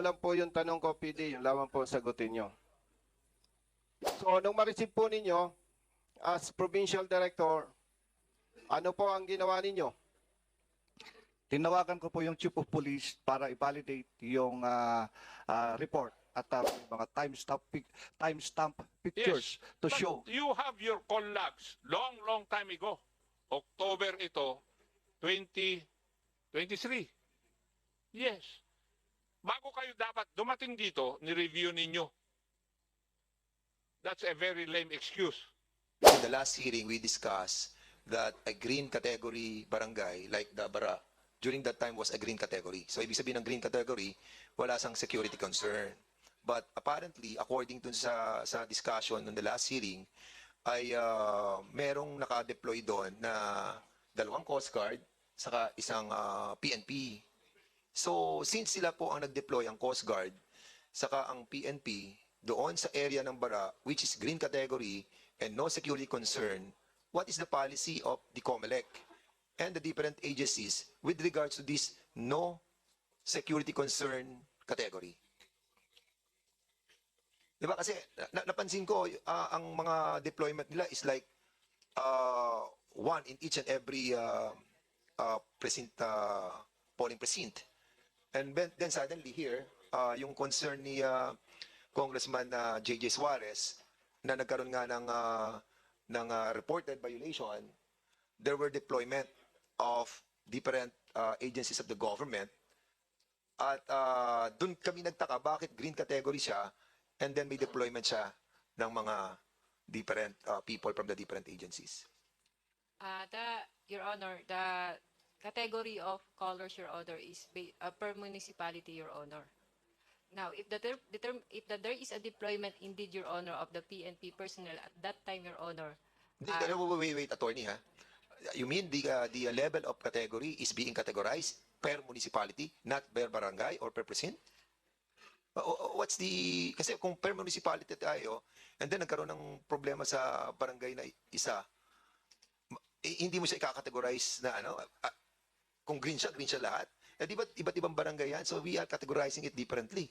ano lang po yung tanong ko, PD, yung lamang po ang sagutin nyo. So, nung ma-receive po ninyo, as provincial director, ano po ang ginawa ninyo? Tinawagan ko po yung chief of police para i-validate yung ah, ah, report at ah, mga timestamp pic- timestamp pictures to But show. You have your call logs long, long time ago. October ito, 2023. Yes. Bago kayo dapat dumating dito, ni-review ninyo. That's a very lame excuse. In the last hearing, we discussed that a green category barangay, like the Bara, during that time was a green category. So, ibig sabihin ng green category, wala sang security concern. But apparently, according to sa, sa discussion on the last hearing, ay uh, merong naka-deploy doon na dalawang Coast Guard saka isang ah, PNP. So, since sila po ang nag-deploy ang Coast Guard saka ang PNP doon sa area ng Bara, which is green category and no security concern, what is the policy of the COMELEC and the different agencies with regards to this no security concern category? Di ba? Kasi na- napansin ko, ah, ang mga deployment nila is like uh, one in each and every uh, uh, precinct, uh, polling precinct. And then, suddenly here, uh, yung concern ni uh, Congressman uh, J.J. Suarez na nagkaroon nga ng, uh, ng uh, reported violation, there were deployment of different uh, agencies of the government. At uh, dun kami nagtaka bakit green category siya and then may deployment siya ng mga different uh, people from the different agencies. Uh, the, Your Honor, the category of colors, Your Honor, is uh, per municipality, Your Honor. Now, if the, ter- the term, if the, there is a deployment indeed, Your Honor, of the PNP personnel at that time, Your Honor, Di, Ah. wait, wait, wait, attorney ha. You mean the uh, the level of category is being categorized per municipality, not per barangay or per precinct? Uh, uh, What's the kasi kung per municipality tayo and then nagkaroon ng problema sa barangay na isa, eh, hindi mo siya i-categorize na ano, ah, kung green siya, green siya lahat. Eh, di ba, iba't ibang barangay yan? So we are categorizing it differently.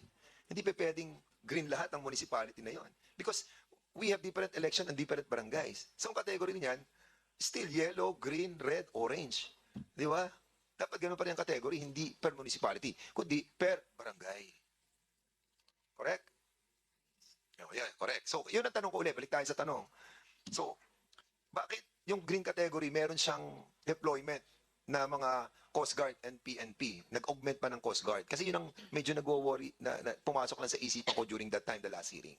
Hindi pa pwedeng green lahat ng municipality na yon. Because we have different election and different barangays. So, ang category niyan, still yellow, green, red, orange. Di ba? Dapat ganun pa rin ang category, hindi per municipality, kundi per barangay. Correct? Oh, yeah, correct. So, yun ang tanong ko ulit. Balik tayo sa tanong. So, bakit yung green category meron siyang deployment na mga Coast Guard and PNP? Nag-augment pa ng Coast Guard. Kasi yun ang medyo nag-worry na, na pumasok lang sa isipan ko during that time, the last hearing.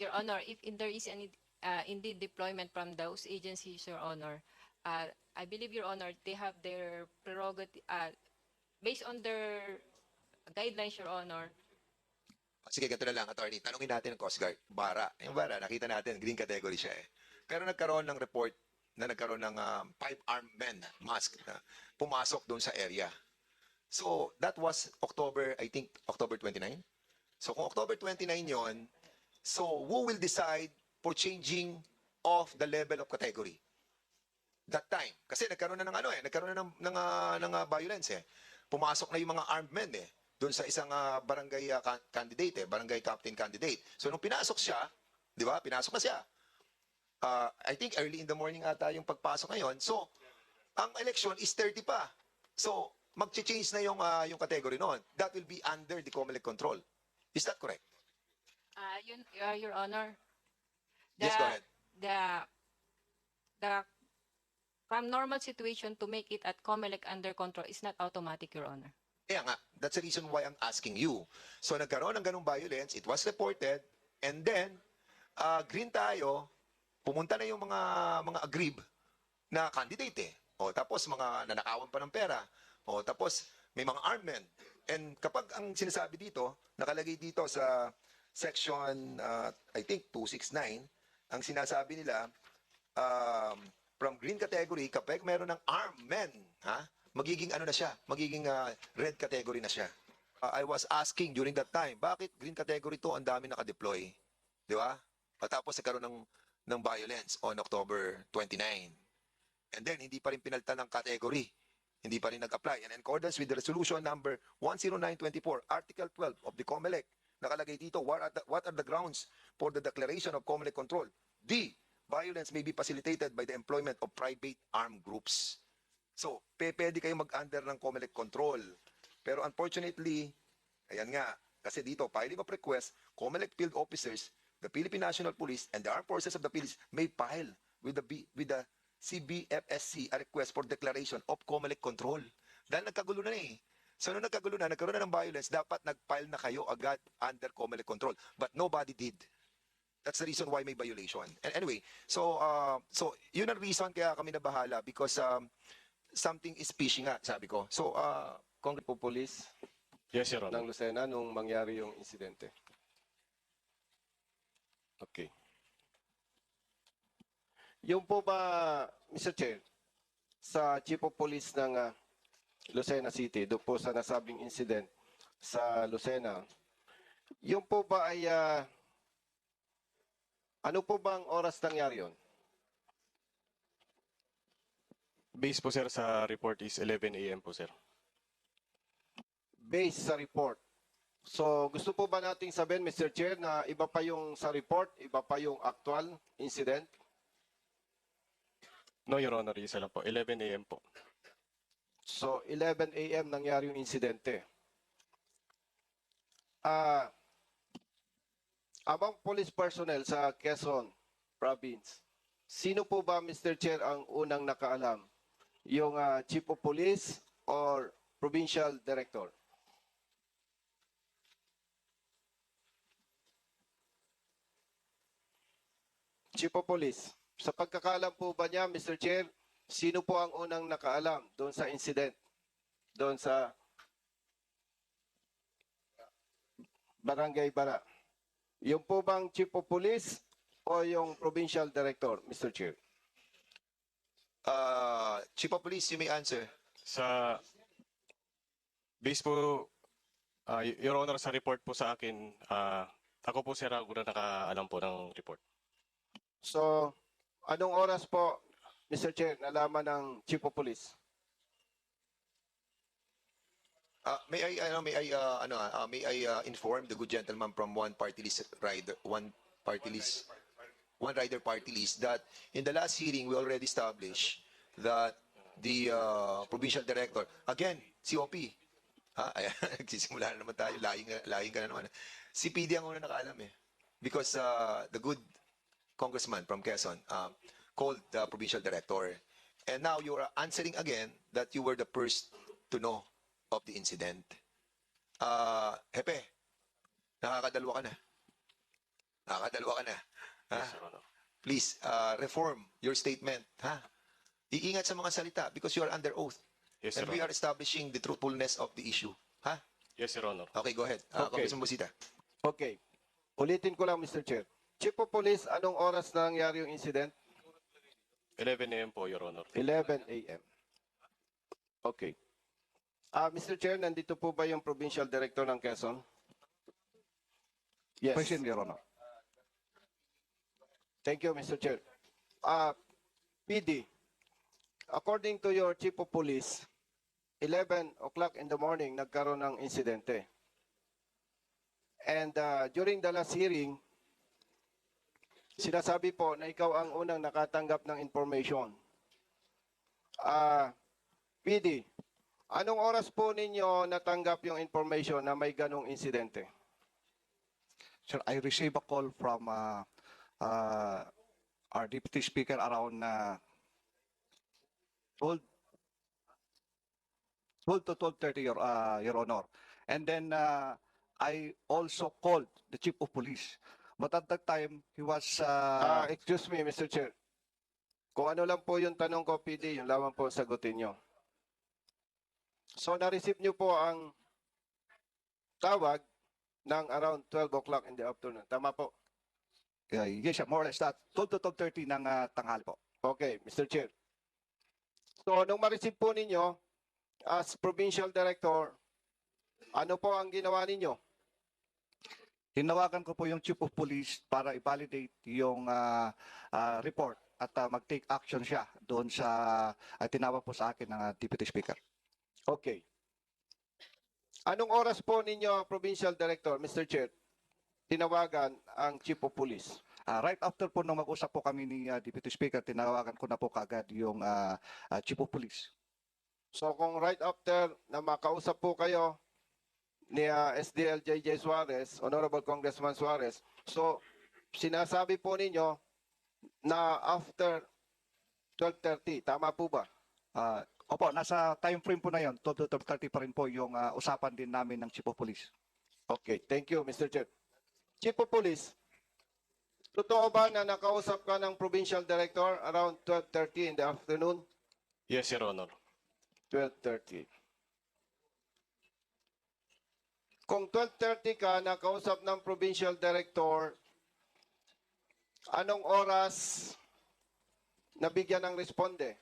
Your Honor, if in- there is any uh, indeed deployment from those agencies, Your Honor, uh, I believe, Your Honor, they have their prerogative, uh, based on their guidelines, Your Honor, Sige, ganito na lang, attorney. Tanungin natin ang Coast Guard. Bara. Yung bara, nakita natin, green category siya eh. Pero nagkaroon ng report na nagkaroon ng um, five-armed men mask na pumasok doon sa area. So, that was October, I think, October 29. So, kung October 29 yon, so who will decide for changing of the level of category? That time. Kasi nagkaroon na ng ano eh, nagkaroon na ng, ng, ah, ng ah, violence eh. Pumasok na yung mga armed men eh doon sa isang ah, barangay ca- candidate eh, barangay captain candidate. So nung pinasok siya, 'di ba? Pinasok na siya. Ah, I think early in the morning ata yung pagpasok ngayon. So ang election is 30 pa. So magche-change na yung ah, yung category noon. That will be under the COMELEC control. Is that correct? Uh, yun, uh, Your Honor. The, Yes, go ahead. The, the, from normal situation to make it at COMELEC under control is not automatic, Your Honor. Kaya nga, that's the reason why I'm asking you. So nagkaroon ng ganong violence, it was reported, and then, uh, green tayo, pumunta na yung mga mga agrib na candidate eh. O tapos mga nanakawan pa ng pera. O tapos may mga armed men. And kapag ang sinasabi dito, nakalagay dito sa section, uh, I think 269, ang sinasabi nila, um, from green category, kapag meron ng armed men, ha, magiging ano na siya, magiging ah, red category na siya. Ah, I was asking during that time, bakit green category to ang dami naka-deploy? Di ba? At tapos nagkaroon ng, ng violence on October 29. And then, hindi pa rin pinalta ng category hindi pa rin nag-apply. And in accordance with the resolution number 10924, Article 12 of the COMELEC, nakalagay dito, what are the, what are the grounds for the declaration of COMELEC control? D. Violence may be facilitated by the employment of private armed groups. So, pwede kayo mag-under ng COMELEC control. Pero unfortunately, ayan nga, kasi dito, filing of request, COMELEC field officers, the Philippine National Police, and the armed forces of the Philippines may file with the, B, with the CBFSC a request for declaration of COMELEC control. Dahil nagkagulo na eh. So, nung nagkagulo na, nagkaroon na ng violence, dapat nag-file na kayo agad under COMELEC control. But nobody did. That's the reason why may violation. And anyway, so uh, so yun ang reason kaya kami nabahala because um, something is fishy nga, sabi ko. So, uh, Congress po police Yes, Your Honor. ng Lucena nung mangyari yung insidente. Okay. Yung po ba, Mr. Chair, sa Chief of Police ng ah, Lucena City, doon po sa nasabing incident sa Lucena, yung po ba ay, ah, ano po bang oras nangyari yun? Base po, sir, sa report is 11 a.m. po, sir. based sa report. So, gusto po ba nating sabihin, Mr. Chair, na iba pa yung sa report, iba pa yung actual incident? No, Your Honor, isa lang po. 11 a.m. po. So, 11 a.m. nangyari yung insidente. Ah, abang police personnel sa Quezon Province, sino po ba, Mr. Chair, ang unang nakaalam? Yung ah, Chief of Police or Provincial Director? Chief of Police, sa pagkakaalam po ba niya, Mr. Chair, sino po ang unang nakaalam doon sa incident? Doon sa Barangay Bara. Yung po bang Chief of Police o yung Provincial Director, Mr. Chair? uh, Chief of Police, you may answer. Sa base po, Y- Your Honor, sa report po sa akin, ah, ako po, sir, ang unang nakaalam po ng report. So, anong oras po, Mr. Chair, nalaman ng Chief of Police? Uh, may I ano may I uh, ano uh, may I uh, inform the good gentleman from one party list rider one party list one rider party list that in the last hearing we already established that the uh, provincial director again COP ha nagsisimula na naman tayo lying lying ka na naman si PD ang una nakaalam eh because uh, the good congressman from Quezon um, called the provincial director and now you are answering again that you were the first to know of the incident. Ah, Hepe, nakakadalwa ka na. Nakakadalwa ka na. Ha? Yes, Your Honor. Please, uh, reform your statement. Ha? Iingat sa mga salita because you are under oath. Yes, And Your we Honor. are establishing the truthfulness of the issue. Ha? Yes, Your Honor. Okay, go ahead. Uh, Okay. Congressman Busita. Okay. Ulitin ko lang, Mr. Chair. Chief of Police, anong oras na nangyari yung incident? 11 a.m. po, Your Honor. 11 a.m. Okay. Ah, Mr. Chair, nandito po ba yung Provincial Director ng Quezon? Yes. Present, Your Honor. Thank you, Mr. Chair. Uh, PD, according to your Chief of Police, 11 o'clock in the morning, nagkaroon ng insidente. And uh, during the last hearing, sinasabi po na ikaw ang unang nakatanggap ng information. Ah, PD, anong oras po ninyo natanggap yung information na may ganong insidente? Sir, I received a call from uh, uh, our Deputy Speaker around uh, 12, 12 to 12.30, Your, uh, Your Honor. And then uh, I also called the Chief of Police. But at that time, he was... Ah, Uh, excuse me, Mr. Chair. Kung ano lang po yung tanong ko, PD, yung lamang po sagutin nyo. So, na-receive nyo po ang tawag ng around 12 o'clock in the afternoon. Tama po? uh, yes, sir, more or less that. 12 to 12.30 ng uh, tanghal po. Okay, Mr. Chair. So, nung ma-receive po ninyo, as Provincial Director, ano po ang ginawa ninyo? Hinawagan ko po yung Chief of Police para i-validate yung ah, ah, report at ah, mag-take action siya doon sa uh, tinawag po sa akin ng ah, Deputy Speaker. Okay. Anong oras po ninyo, Provincial Director, Mr. Chair, tinawagan ang Chief of Police? Ah, right after po nung mag-usap po kami ni ah, Deputy Speaker, tinawagan ko na po kagad yung ah, ah, Chief of Police. So kung right after na makausap po kayo ni ah, SDL JJ Suarez, Honorable Congressman Suarez, so sinasabi po ninyo na after 12.30, tama po ba? Ah, opo, nasa time frame po na yon, 12 to 12:30 pa rin po yung ah, usapan din namin ng Chief of Police. Okay, thank you, Mr. Chair. Chief of Police, totoo ba na nakausap ka ng Provincial Director around 12.30 in the afternoon? Yes, Your Honor. 12.30. Kung 12.30 ka nakausap ng Provincial Director, anong oras nabigyan ng responde?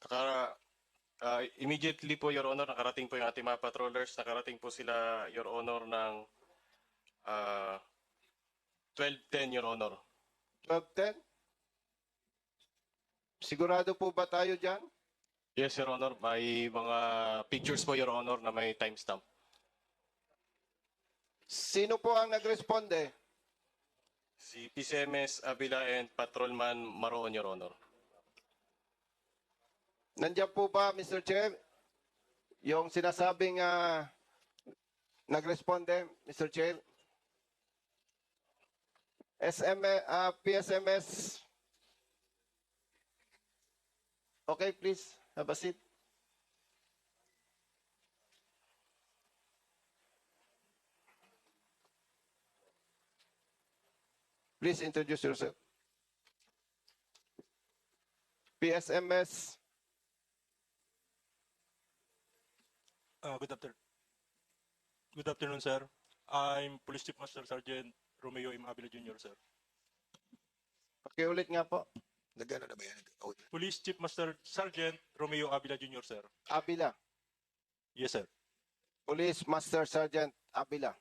Nakara, ah, immediately po, Your Honor, nakarating po yung ating mga patrollers. Nakarating po sila, Your Honor, ng ah, 12.10, Your Honor. 12.10? Sigurado po ba tayo dyan? Yes, Your Honor. May mga pictures po, Your Honor, na may timestamp. Sino po ang nagresponde? Si PCMS Avila and Patrolman Maroon, Your Honor. Nandiyan po ba, Mr. Chair, yung sinasabing ah, nagresponde, Mr. Chair? SM, ah, PSMS. Okay, please, have a seat. Please introduce yourself. PSMS. Uh, good afternoon. Good afternoon, sir. I'm Police Chief Master Sergeant Romeo M. Avila Jr., sir. Pakiulit nga po. Nagano na ba yan? Oh, Police Chief Master Sergeant Romeo Avila Jr., sir. Abila. Yes, sir. Police Master Sergeant Abila.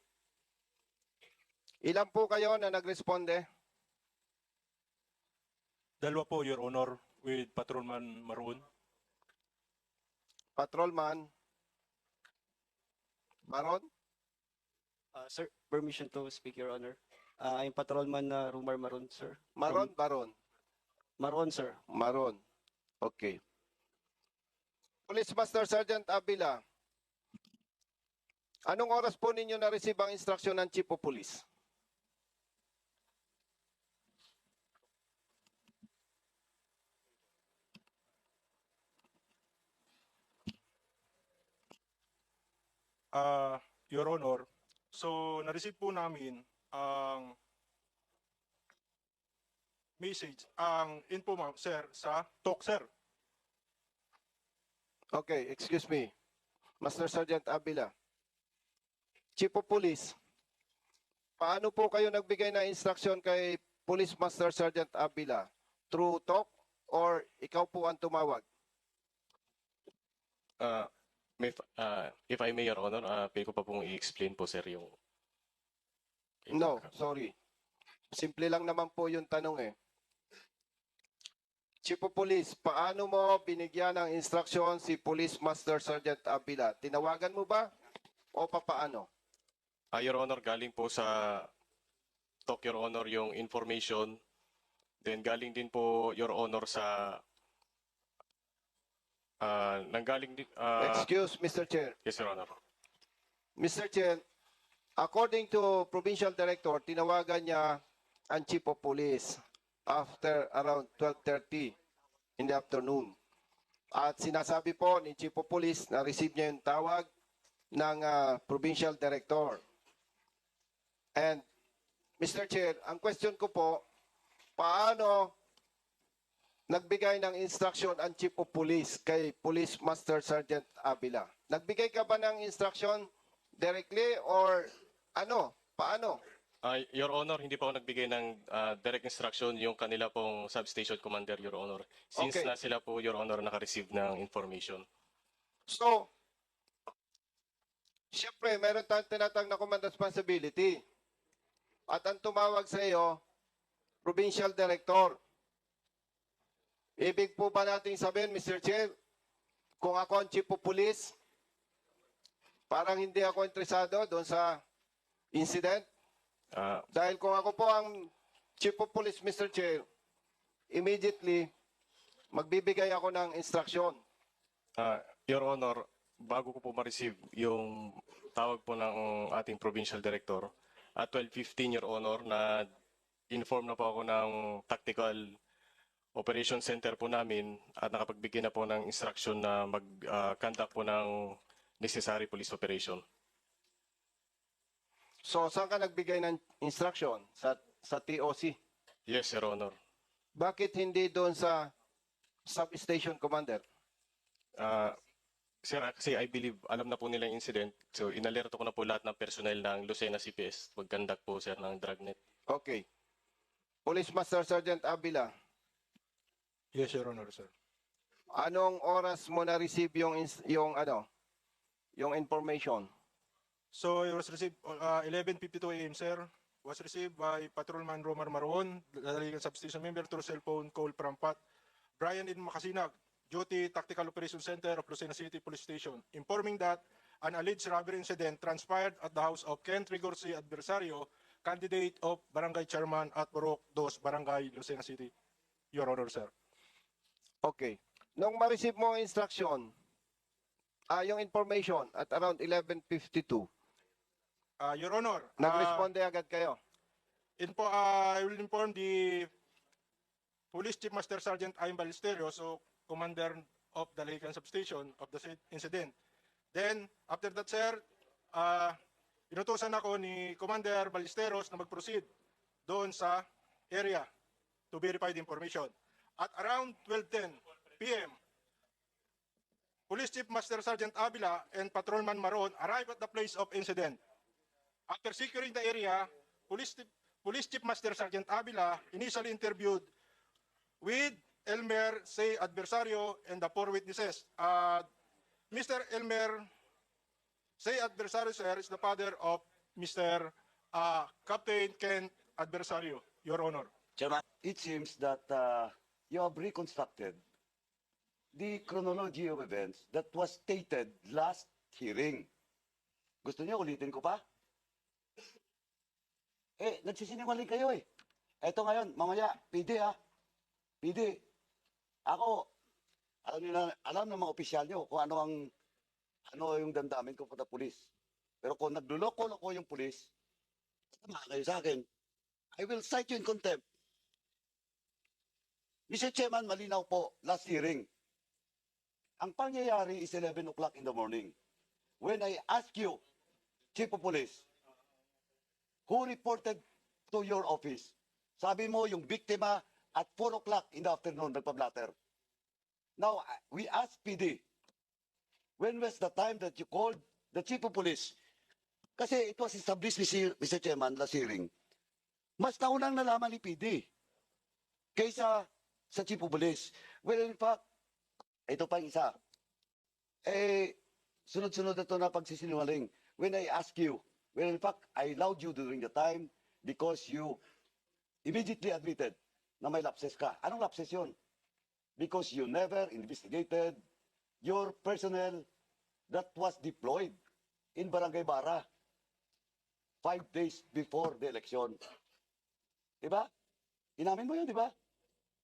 Ilan po kayo na nagresponde? Dalawa po, Your Honor, with Patrolman Maroon. Patrolman Maron? Uh, sir, permission to speak, Your Honor. Uh, I'm Patrolman na Rumar Maron, sir. Maron, Baron. Maron, sir. Maron. Okay. Police Master Sergeant Abila. Anong oras po ninyo na-receive ang instruction ng Chief of Police? Uh, Your Honor, so na-receive po namin ang message, ang info, ma'am, sir, sa talk, sir. Okay, excuse me. Master Sergeant Abila. Chief of Police, paano po kayo nagbigay ng instruction kay Police Master Sergeant Abila? Through talk or ikaw po ang tumawag? Ah, may, ah, if I may, Your Honor, uh, pwede ko pa pong i-explain po, sir, yung... No, sorry. Simple lang naman po yung tanong eh. Chief of Police, paano mo binigyan ng instruction si Police Master Sergeant Abila? Tinawagan mo ba? O papaano? Ah, Your Honor, galing po sa talk, Your Honor, yung information. Then galing din po, Your Honor, sa... ah nanggaling din... ah, Excuse, Mr. Chair. yes, Your Honor. Mr. Chair, according to Provincial Director, tinawagan niya ang Chief of Police after around 12.30 in the afternoon. At sinasabi po ni Chief of Police na receive niya yung tawag ng ah, Provincial Director. And Mr. Chair, ang question ko po, paano nagbigay ng instruction ang Chief of Police kay Police Master Sergeant Abila? Nagbigay ka ba ng instruction directly or ano? Paano? Ah, Your Honor, hindi pa ako nagbigay ng ah, direct instruction yung kanila pong substation commander, Your Honor. Since Okay. na sila po, Your Honor, naka-receive ng information. So, siyempre, meron tayong tinatang na command responsibility. At ang tumawag sa iyo, Provincial Director. Ibig po ba nating sabihin, Mr. Chair, kung ako ang chief of police, parang hindi ako interesado doon sa incident. Ah, Dahil kung ako po ang chief of police, Mr. Chair, immediately, magbibigay ako ng instruction. ah, Your Honor, bago ko po ma-receive yung tawag po ng ating provincial director, at 12.15, Your Honor, na inform na po ako ng tactical operation center po namin at nakapagbigay na po ng instruction na mag-conduct po ng necessary police operation. So, saan ka nagbigay ng instruction? Sa, sa TOC? Yes, Your Honor. Bakit hindi doon sa substation commander? Ah, sir, kasi I believe alam na po nila yung incident. So, inalerto ko na po lahat ng personnel ng Lucena CPS. Mag-conduct po, sir, ng dragnet. Okay. Police Master Sergeant Abila, Yes, Your Honor, sir. anong oras mo na-receive yung, ins- yung, ano, yung information? So it was received uh, 11:52 a.m. sir. Was received by Patrolman Romar Maron, Daligan Substation Member through cell phone call from Pat Brian in Makasinag, Duty Tactical Operations Center of Lucena City Police Station, informing that an alleged robbery incident transpired at the house of Ken Trigorsi Adversario, candidate of Barangay Chairman at Borok Dos, Barangay Lucena City. Your Honor, sir. Okay. Nung ma-receive mo ang instruction, ah, yung information at around 11.52, Uh, Your Honor, uh, nag-responde agad kayo. Info, uh, I will inform the Police Chief Master Sergeant Aym Ballesteros, so Commander of the Lacan Substation of the said incident. Then, after that, sir, uh, inutusan ako ni Commander Ballesteros na mag-proceed doon sa area to verify the information. At around 12.10 p.m., Police Chief Master Sergeant Avila and Patrolman Maron arrived at the place of incident. After securing the area, Police Police Chief Master Sergeant Avila initially interviewed with Elmer Say Adversario and the four witnesses. Uh, Mr. Elmer Say Adversario, sir, is the father of Mr. Uh, Captain Ken Adversario, Your Honor. Chairman, it seems that uh, you have reconstructed the chronology of events that was stated last hearing. Gusto niyo ulitin ko pa? Eh, nagsisinungaling kayo eh. Eto ngayon, mamaya, PD ha. PD. Ako, alam niyo na, alam ng mga opisyal niyo kung ano ang ano yung damdamin ko sa pulis. Pero kung nagluloko-loko yung pulis, tama kayo sa akin. I will cite you in contempt. Mr. Chairman, malinaw po, last hearing. Ang pangyayari is 11 o'clock in the morning. When I ask you, Chief of Police, who reported to your office? Sabi mo, yung biktima at 4 o'clock in the afternoon nagpa-blatter. Now, we ask PD, when was the time that you called the Chief of Police? Kasi it was established, Mr. Mr. Chairman, last hearing. Mas naunang nalaman ni PD kaysa sa Chief of Police. Well, in fact, ito pa yung isa. Eh, sunod-sunod na ito na pagsisinungaling. When I ask you, well, in fact, I allowed you during the time because you immediately admitted na may lapses ka. Anong lapses yun? Because you never investigated your personnel that was deployed in Barangay Bara five days before the election. Diba? Inamin mo yun, di ba?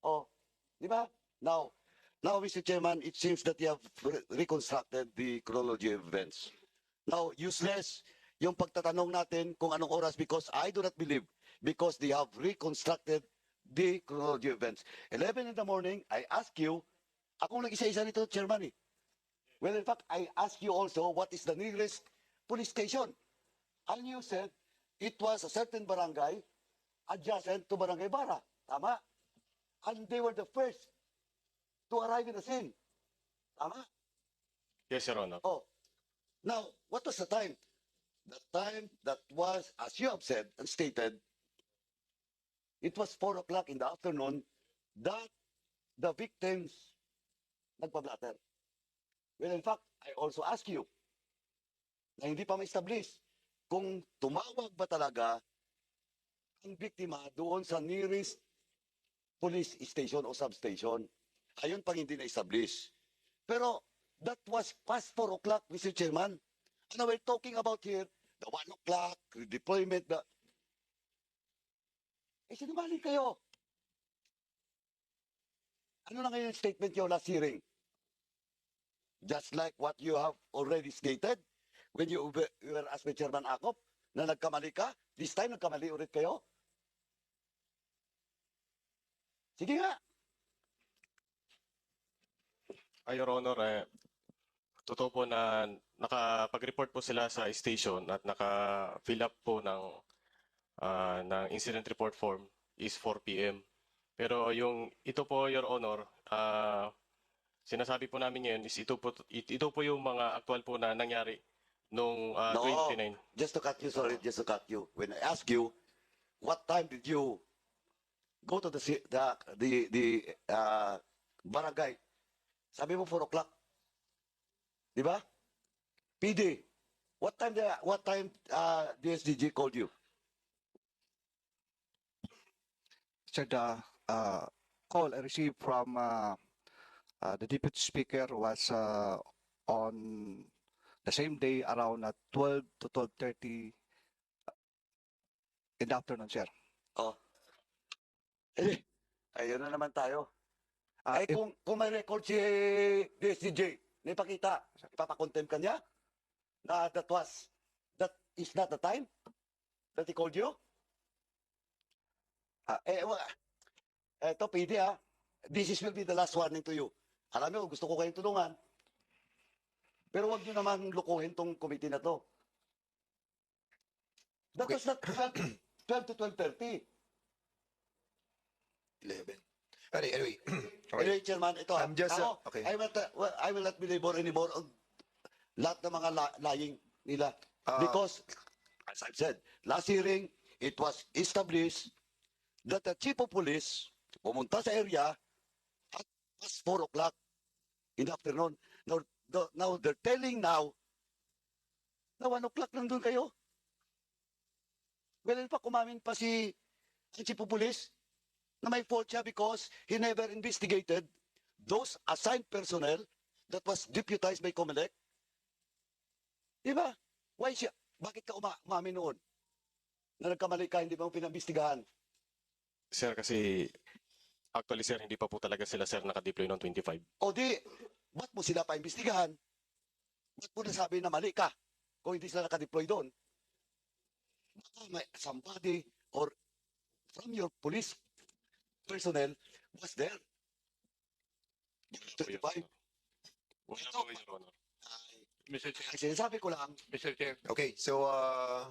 Oh, di ba? Now, now, Mr. Chairman, it seems that you have re- reconstructed the chronology of events. Now, useless yung pagtatanong natin kung anong oras because I do not believe because they have reconstructed the chronology events. 11 in the morning, I ask you, akong nag-isa-isa nito, Chairman eh. Well, in fact, I ask you also what is the nearest police station. And you said it was a certain barangay adjacent to Barangay Bara. Tama? And they were the first to arrive in the scene. Tama? Yes, Your Honor. Oh. Now, what was the time? The time that was, as you have said and stated, it was 4 o'clock in the afternoon that the victims nagpa-blatter. Well, in fact, I also ask you na hindi pa ma-establish kung tumawag ba talaga ang biktima doon sa nearest police station o substation. Ayun pang hindi na-establish. Pero That was past 4 o'clock, Mr. Chairman. And we're talking about here, the 1 o'clock, deployment, the... Eh, sinungaling kayo. Ano na ngayon yung statement nyo last hearing? Just like what you have already stated when you were asked by Chairman Akop na nagkamali ka, this time nagkamali ulit kayo? Sige nga. Ah, Your Honor, eh, totoo po na nakapag-report po sila sa station at naka-fill up po ng, ah, ng incident report form is 4 p.m. Pero yung ito po, Your Honor, ah, sinasabi po namin ngayon is ito po, it- ito po yung mga actual po na nangyari nung ah, No. 29. Just to cut you, sorry, just to cut you. When I ask you, what time did you go to the the the, the uh, barangay? Sabi mo 4 o'clock. Di ba? PD, what time the what time uh, DSDG called you? Sir, the uh, call I received from uh, uh, the deputy speaker was uh, on the same day around uh, 12 to 12.30 in the afternoon, sir. Eh, ayun na naman tayo. Uh, Ay, if- kung, kung may record si DSDJ, na ipakita, ipapakontempt ka niya, na that was, that is not the time that he called you? Ah, eh, wa, eto, PD ah, this is will be the last warning to you. Alam mo, gusto ko kayong tulungan. Pero wag niyo naman lukuhin tong committee na to. That was not 12, 12 to 12.30. 11. Anyway, anyway. okay. Anyway, Chairman, ito. I'm just, uh, ako, okay. I will, ta- well, I will not belabor anymore on lahat ng mga la- lying nila. Uh, Because, as I've said, last hearing, it was established that the chief of police pumunta sa area at past 4 o'clock in the afternoon. Now, the- now they're telling now na 1 o'clock nandun kayo. Well, pa kumamin pa si ang chief of police na may fault siya because he never investigated those assigned personnel that was deputized by Comelec. Di ba? Why siya? Bakit ka uma umamin noon? Na nagkamali ka, hindi mo pinambestigahan. Sir, kasi actually sir, hindi pa po talaga sila sir nakadeploy noong 25. O di, ba't mo sila pa-imbestigahan? Ba't mo nasabi na mali ka kung hindi sila nakadeploy doon? Baka may somebody or from your police personnel was there. Wala po, Your 25. Honor. Wala po, Your Honor. Mr. Chair, sinasabi ko lang, Mr. Chair, Okay, so uh,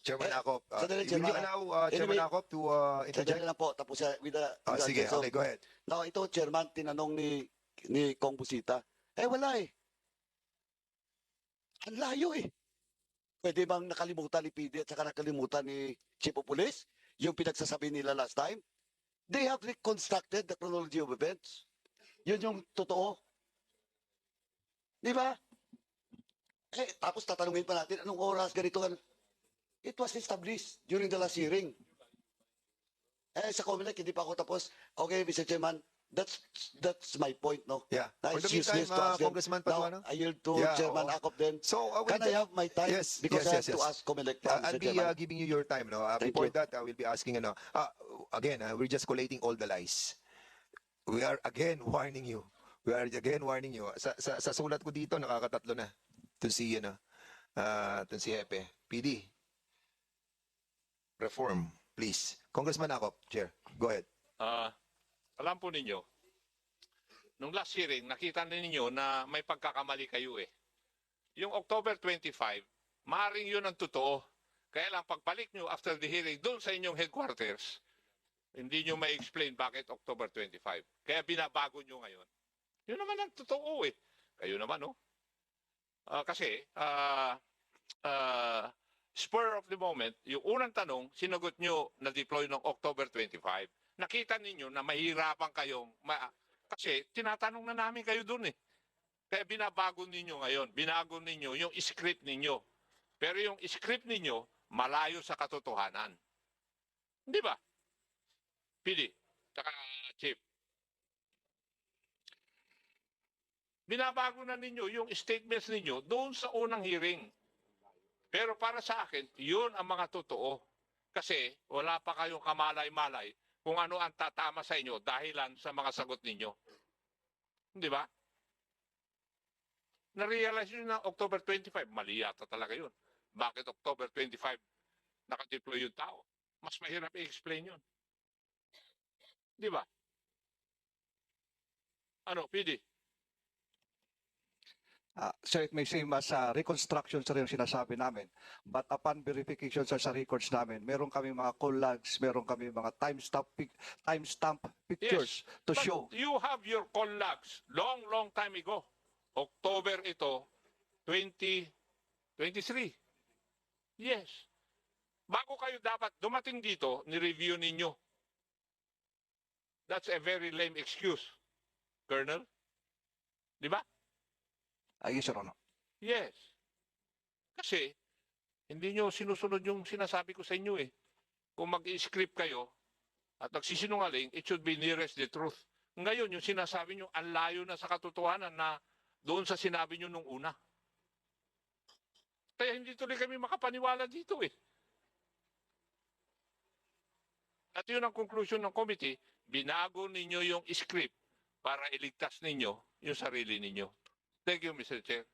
Chairman Eh, Akop, uh, sandali, will you Chairman. allow uh, Chairman Anyway, Akop to uh, interject? lang po, tapos uh, with the, Ah, with the sige, attention. okay, go ahead. Now, ito, Chairman, tinanong ni, ni Kong Busita. Eh, wala eh. Ang layo eh. Pwede bang nakalimutan ni PD at saka nakalimutan ni Chief of Police? Yung pinagsasabi nila last time? They have reconstructed the chronology of events. Yun yung totoo. Di ba? Eh, tapos tatanungin pa natin, anong oras ganito? ano? It was established during the last hearing. Eh, sa Comelec, hindi pa ako tapos. Okay, Mr. Chairman, that's that's my point, no? Yeah. Na For the meantime, to uh. Congressman Now, Paduano. I yield to Yeah, Chairman oo. Akop then. So, uh, Can I have my time? Yes, Because yes, I yes, have to yes. ask Comelec, Uh, Mr. I'll be Chairman. uh, giving you your time. No? Uh, Thank before you. that, I will be asking, ano, uh, again, uh, we're just collating all the lies. We are again warning you. We again warning you. Sa, sa, sa sulat ko dito, nakakatatlo na. Ito si, ano, uh, ito si Hepe. PD. Reform, please. Congressman Akop, Chair. Go ahead. ah, alam po ninyo, nung last hearing, nakita ninyo na may pagkakamali kayo eh. Yung October 25, maaaring yun ang totoo. Kaya lang pagbalik nyo after the hearing doon sa inyong headquarters, hindi nyo ma-explain bakit October 25. Kaya binabago nyo ngayon. Yun naman ang totoo eh. Kayo naman, no? Ah, kasi, ah, ah, spur of the moment, yung unang tanong, sinagot nyo na deploy ng October 25. Nakita ninyo na mahirapan kayong, ma- kasi tinatanong na namin kayo dun eh. Kaya binabago ninyo ngayon, binago ninyo yung script ninyo. Pero yung script ninyo, malayo sa katotohanan. Di ba? PD, saka Chief. Binabago na ninyo yung statements ninyo doon sa unang hearing. Pero para sa akin, yun ang mga totoo. Kasi wala pa kayong kamalay-malay kung ano ang tatama sa inyo dahilan sa mga sagot ninyo. Di ba? Na-realize nyo na October 25, mali yata talaga yun. Bakit October 25 nakadeploy yung tao? Mas mahirap i-explain yun. Di ba? Ano, PD? Uh, sir, it may seem as uh, reconstruction sir yung sinasabi namin. But upon verification sir, sa records namin, meron kami mga call logs, meron kami mga timestamp pic- timestamp pictures to But show. you have your call logs long, long time ago. October ito, 2023. Yes. Bago kayo dapat dumating dito, ni-review ninyo. That's a very lame excuse, Colonel. Di ba? Uh, yes, Honor. Yes. Kasi, hindi nyo sinusunod yung sinasabi ko sa inyo eh. Kung mag-script kayo at nagsisinungaling, it should be nearest the truth. Ngayon, yung sinasabi nyo, ang layo na sa katotohanan na doon sa sinabi nyo nung una. Kaya hindi tuloy kami makapaniwala dito eh. At yun ang conclusion ng committee, binago ninyo yung script para iligtas ninyo yung sarili ninyo. Thank you, Mr. Chair.